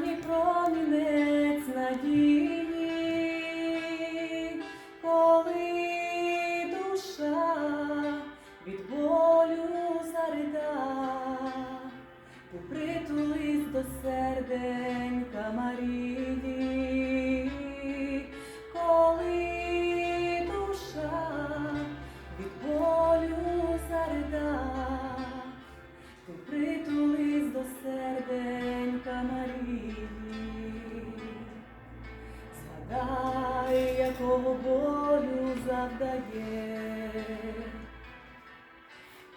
останній промінець надії, коли душа від болю зарида, попритулись до серденька Марії, Якого болю завдає,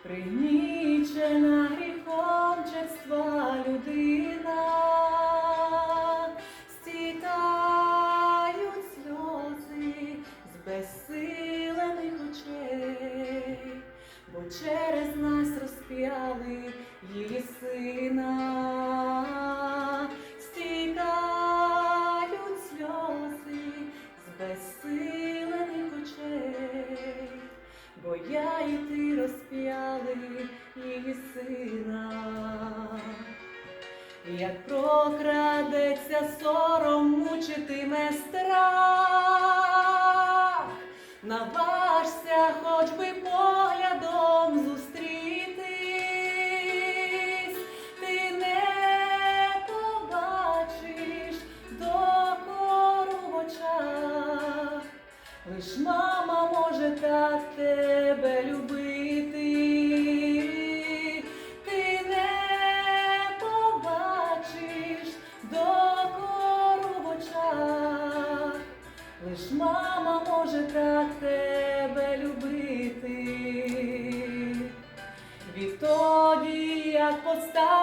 пригнічена гріхом черства людина, стікають сльози з безсилених очей, бо через нас розп'яли її сина, розп'яли її сина. Як прокрадеться сором, мучитиме страх, наважся хоч би поглядом зустрітись, ти не побачиш докору в очах, лиш мама може так тебе любити. Мама може так тебе любити. Відтоді, як постав